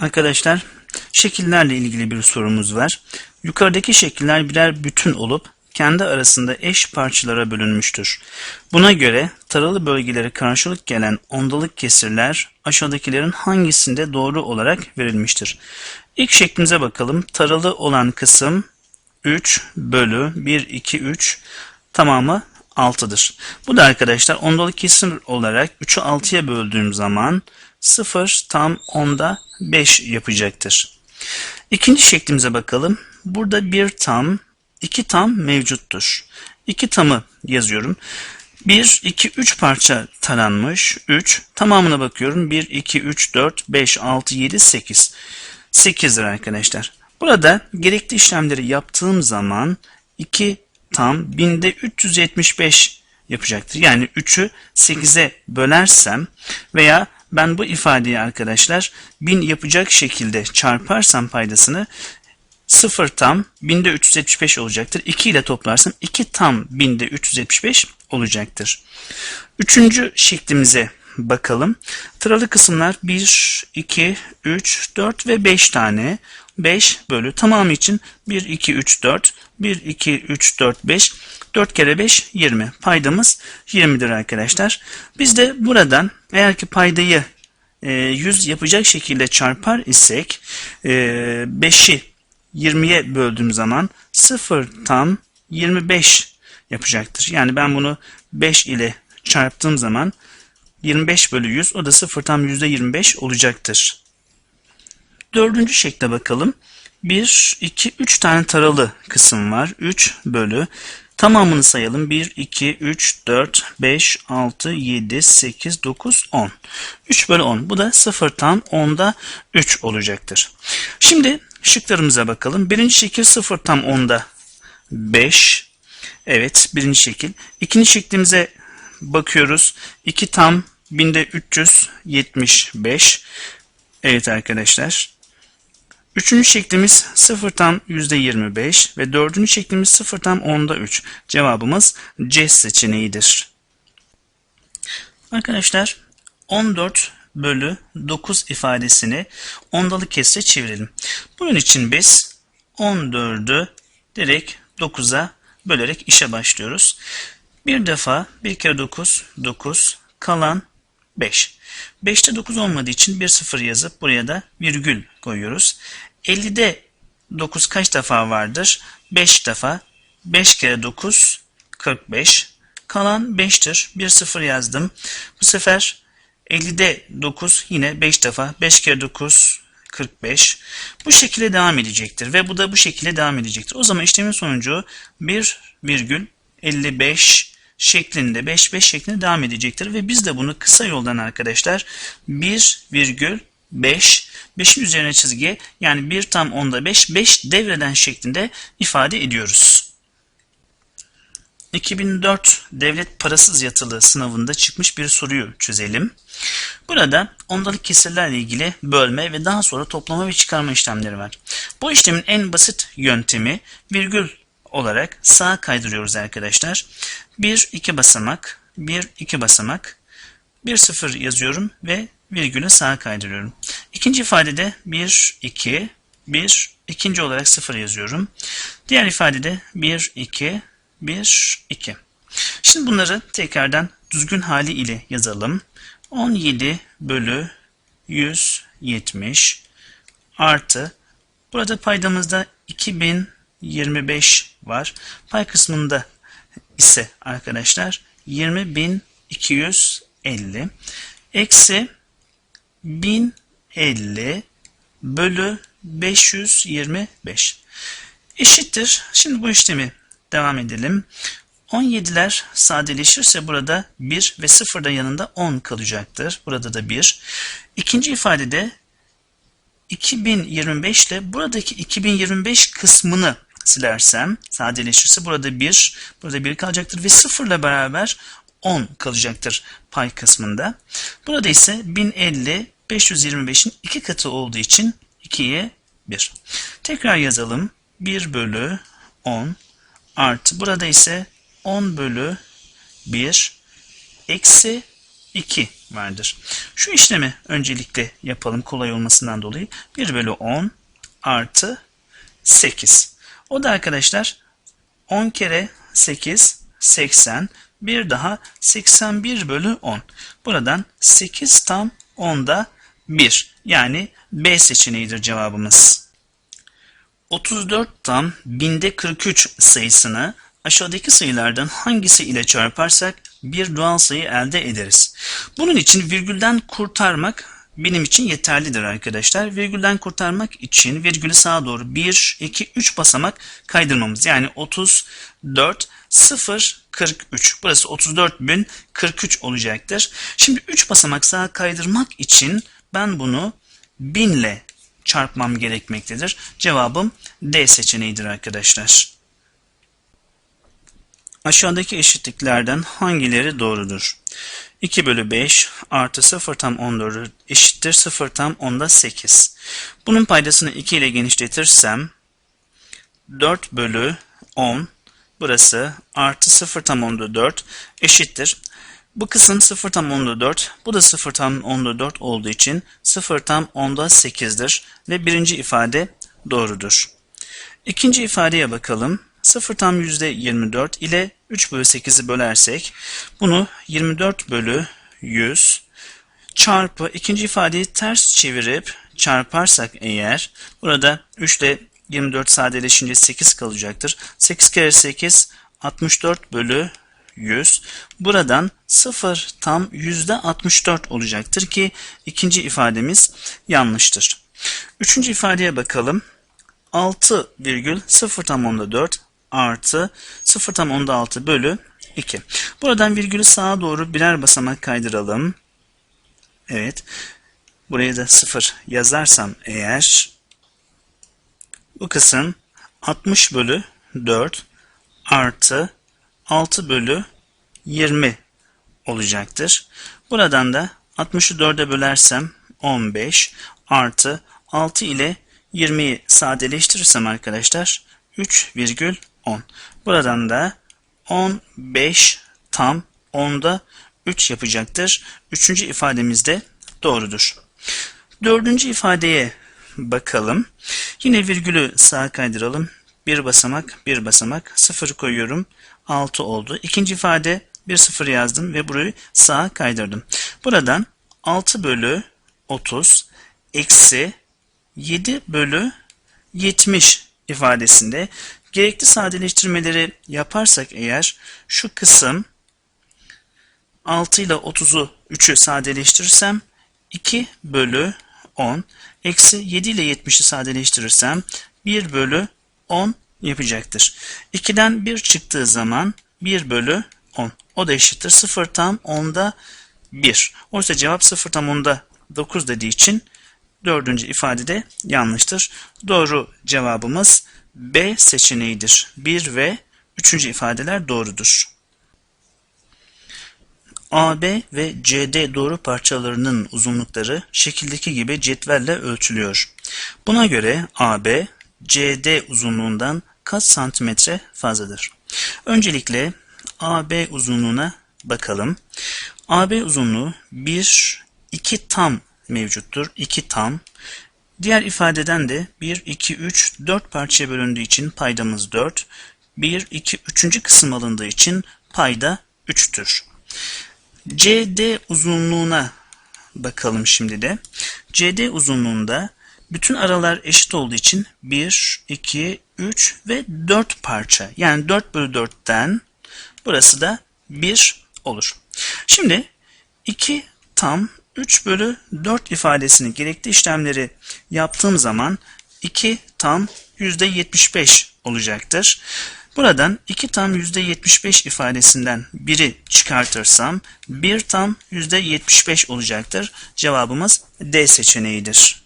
Arkadaşlar şekillerle ilgili bir sorumuz var. Yukarıdaki şekiller birer bütün olup kendi arasında eş parçalara bölünmüştür. Buna göre taralı bölgelere karşılık gelen ondalık kesirler aşağıdakilerin hangisinde doğru olarak verilmiştir? İlk şeklimize bakalım. Taralı olan kısım 3 bölü 1, 2, 3 tamamı 6'dır. Bu da arkadaşlar ondalık kesir olarak 3'ü 6'ya böldüğüm zaman 0 tam 10'da 5 yapacaktır. İkinci şeklimize bakalım. Burada bir tam, iki tam mevcuttur. İki tamı yazıyorum. 1, 2, 3 parça taranmış. 3. Tamamına bakıyorum. 1, 2, 3, 4, 5, 6, 7, 8. 8'dir arkadaşlar. Burada gerekli işlemleri yaptığım zaman 2 tam binde 375 yapacaktır. Yani 3'ü 8'e bölersem veya ben bu ifadeyi arkadaşlar 1000 yapacak şekilde çarparsam paydasını 0 tam binde 375 olacaktır. 2 ile toplarsam 2 tam binde 375 olacaktır. Üçüncü şeklimize bakalım. Tıralı kısımlar 1, 2, 3, 4 ve 5 tane. 5 bölü tamamı için 1, 2, 3, 4, 1, 2, 3, 4, 5, 4 kere 5, 20. Paydamız 20'dir arkadaşlar. Biz de buradan eğer ki paydayı e, 100 yapacak şekilde çarpar isek e, 5'i 20'ye böldüğüm zaman 0 tam 25 yapacaktır. Yani ben bunu 5 ile çarptığım zaman 25 bölü 100 o da 0 tam %25 olacaktır. Dördüncü şekle bakalım. 1, 2, 3 tane taralı kısım var. 3 bölü. Tamamını sayalım. 1, 2, 3, 4, 5, 6, 7, 8, 9, 10. 3 bölü 10. Bu da 0 tam 10'da 3 olacaktır. Şimdi şıklarımıza bakalım. Birinci şekil 0 tam 10'da 5. Evet birinci şekil. İkinci şeklimize bakıyoruz. 2 tam binde 375. Evet arkadaşlar. Üçüncü şeklimiz 0 tam %25 ve dördüncü şeklimiz 0 tam onda 3. Cevabımız C seçeneğidir. Arkadaşlar 14 bölü 9 ifadesini ondalık kesre çevirelim. Bunun için biz 14'ü direkt 9'a bölerek işe başlıyoruz. Bir defa 1 kere 9 9 kalan 5. 5'te 9 olmadığı için bir sıfır yazıp buraya da virgül koyuyoruz. 50'de 9 kaç defa vardır? 5 defa. 5 kere 9 45. Kalan 5'tir. Bir sıfır yazdım. Bu sefer 50'de 9 yine 5 defa. 5 kere 9 45. Bu şekilde devam edecektir ve bu da bu şekilde devam edecektir. O zaman işlemin sonucu 1 virgül 55 şeklinde 5 5 şeklinde devam edecektir ve biz de bunu kısa yoldan arkadaşlar 1 virgül 5 5'in üzerine çizgi yani 1 tam onda 5 5 devreden şeklinde ifade ediyoruz. 2004 devlet parasız yatılı sınavında çıkmış bir soruyu çözelim. Burada ondalık kesirlerle ilgili bölme ve daha sonra toplama ve çıkarma işlemleri var. Bu işlemin en basit yöntemi virgül olarak sağa kaydırıyoruz arkadaşlar. 1 2 basamak, 1 2 basamak, 1 0 yazıyorum ve virgülü sağa kaydırıyorum. İkinci ifadede 1 2 1 ikinci olarak 0 yazıyorum. Diğer ifadede 1 2 1 2. Şimdi bunları tekrardan düzgün hali ile yazalım. 17 bölü 170 artı burada paydamızda 2025 var. Pay kısmında ise arkadaşlar 20.250 eksi 1050 bölü 525 eşittir. Şimdi bu işlemi devam edelim. 17'ler sadeleşirse burada 1 ve 0 da yanında 10 kalacaktır. Burada da 1. İkinci ifadede 2025 ile buradaki 2025 kısmını silersem sadeleşirse burada 1, burada 1 kalacaktır ve 0 ile beraber 10 kalacaktır pay kısmında. Burada ise 1050 525'in 2 katı olduğu için 2'ye 1. Tekrar yazalım. 1 bölü 10 artı burada ise 10 bölü 1 eksi 2 vardır. Şu işlemi öncelikle yapalım kolay olmasından dolayı. 1 bölü 10 artı 8. O da arkadaşlar 10 kere 8 80 bir daha 81 bölü 10. Buradan 8 tam 10'da 1 yani B seçeneğidir cevabımız. 34 tam binde 43 sayısını aşağıdaki sayılardan hangisi ile çarparsak bir doğal sayı elde ederiz. Bunun için virgülden kurtarmak benim için yeterlidir arkadaşlar. Virgülden kurtarmak için virgülü sağa doğru 1, 2, 3 basamak kaydırmamız. Yani 34, 0, 43. Burası 34.043 olacaktır. Şimdi 3 basamak sağa kaydırmak için ben bunu 1000 ile çarpmam gerekmektedir. Cevabım D seçeneğidir arkadaşlar. Aşağıdaki eşitliklerden hangileri doğrudur? 2 bölü 5 artı 0 tam 14 eşittir 0 tam 10'da 8. Bunun paydasını 2 ile genişletirsem 4 bölü 10 burası artı 0 tam 10'da 4 eşittir. Bu kısım 0 tam 10'da 4 bu da 0 tam 10'da 4 olduğu için 0 tam 10'da 8'dir ve birinci ifade doğrudur. İkinci ifadeye bakalım. 0 tam %24 ile 3 bölü 8'i bölersek bunu 24 bölü 100 çarpı ikinci ifadeyi ters çevirip çarparsak eğer burada 3 ile 24 sadeleşince 8 kalacaktır. 8 kere 8 64 bölü 100. Buradan 0 tam %64 olacaktır ki ikinci ifademiz yanlıştır. Üçüncü ifadeye bakalım. 6 virgül 0 tam onda 4 artı 0 tam onda 6 bölü 2. Buradan virgülü sağa doğru birer basamak kaydıralım. Evet. Buraya da 0 yazarsam eğer bu kısım 60 bölü 4 artı 6 bölü 20 olacaktır. Buradan da 60'ı 4'e bölersem 15 artı 6 ile 20'yi sadeleştirirsem arkadaşlar 3,10. Buradan da 15 tam 10'da 3 yapacaktır. Üçüncü ifademiz de doğrudur. Dördüncü ifadeye bakalım. Yine virgülü sağa kaydıralım. Bir basamak, bir basamak, sıfır koyuyorum. 6 oldu. İkinci ifade bir sıfır yazdım ve burayı sağa kaydırdım. Buradan 6 bölü 30 eksi 7 bölü 70 ifadesinde gerekli sadeleştirmeleri yaparsak eğer şu kısım 6 ile 30'u 3'ü sadeleştirirsem 2 bölü 10 eksi 7 ile 70'i sadeleştirirsem 1 bölü 10 yapacaktır. 2'den 1 çıktığı zaman 1 bölü 10. O da eşittir 0 tam 10'da 1. Oysa cevap 0 tam 10'da 9 dediği için dördüncü ifade de yanlıştır. Doğru cevabımız B seçeneğidir. 1 ve 3. ifadeler doğrudur. AB ve CD doğru parçalarının uzunlukları şekildeki gibi cetvelle ölçülüyor. Buna göre AB, CD uzunluğundan kaç santimetre fazladır? Öncelikle AB uzunluğuna bakalım. AB uzunluğu 1, 2 tam mevcuttur. 2 tam. Diğer ifadeden de 1, 2, 3, 4 parçaya bölündüğü için paydamız 4. 1, 2, 3. kısım alındığı için payda 3'tür. CD uzunluğuna bakalım şimdi de. CD uzunluğunda bütün aralar eşit olduğu için 1, 2, 3 ve 4 parça. Yani 4 bölü 4'ten burası da 1 olur. Şimdi 2 tam 3 bölü 4 ifadesini gerekli işlemleri yaptığım zaman 2 tam %75 olacaktır. Buradan 2 tam %75 ifadesinden biri çıkartırsam 1 tam %75 olacaktır. Cevabımız D seçeneğidir.